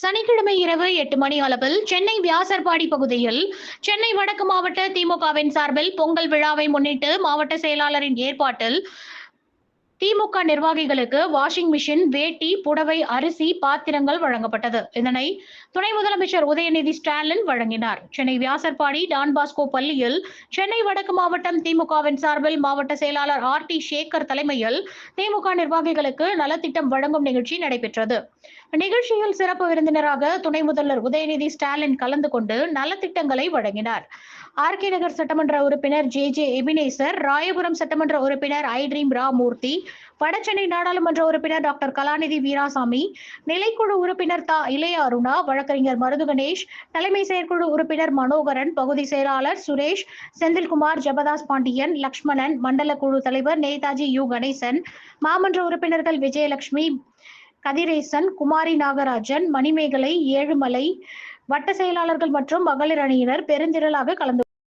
சனிக்கிழமை இரவு எட்டு மணி அளவில் சென்னை வியாசர்பாடி பகுதியில் சென்னை வடக்கு மாவட்ட திமுகவின் சார்பில் பொங்கல் விழாவை முன்னிட்டு மாவட்ட செயலாளரின் ஏற்பாட்டில் திமுக நிர்வாகிகளுக்கு வாஷிங் மிஷின் வேட்டி புடவை அரிசி பாத்திரங்கள் வழங்கப்பட்டது. இதனை துணை முதலமைச்சர் உதயநிதி ஸ்டாலின் வழங்கினார். சென்னை வியாசர்பாடி டான் பாஸ்கோ பள்ளியில் சென்னை வடக்கு மாவட்டம் திமுகவின் சார்பில் மாவட்ட செயலாளர் ஆர் டி சேகர் தலைமையில் திமுக நிர்வாகிகளுக்கு நலத்திட்டம் வழங்கும் நிகழ்ச்சி நடைபெற்றது. நிகழ்ச்சியில் சிறப்பு விருந்தினராக துணை முதல்வர் உதயநிதி ஸ்டாலின் கலந்து கொண்டு நலத்திட்டங்களை வழங்கினார். ஆர் கே நகர் சட்டமன்ற உறுப்பினர் ஜே ஜே எபினேசர் ராயபுரம் சட்டமன்ற உறுப்பினர் ஐட்ரீம் ராமூர்த்தி வடசென்னை நாடாளுமன்ற உறுப்பினர் டாக்டர் கலாநிதி வீராசாமி நிலைக்குழு உறுப்பினர் தா இளைய அருணா வழக்கறிஞர் மருது கணேஷ் தலைமை செயற்குழு உறுப்பினர் மனோகரன் பகுதி செயலாளர் சுரேஷ் செந்தில்குமார் ஜபதாஸ் பாண்டியன் லக்ஷ்மணன் மண்டல குழு தலைவர் நேதாஜி யு கணேசன் மாமன்ற உறுப்பினர்கள் விஜயலட்சுமி கதிரேசன் குமாரி நாகராஜன் மணிமேகலை ஏழுமலை வட்ட செயலாளர்கள் மற்றும் மகளிர் அணியினர் பெருந்திரளாக கலந்து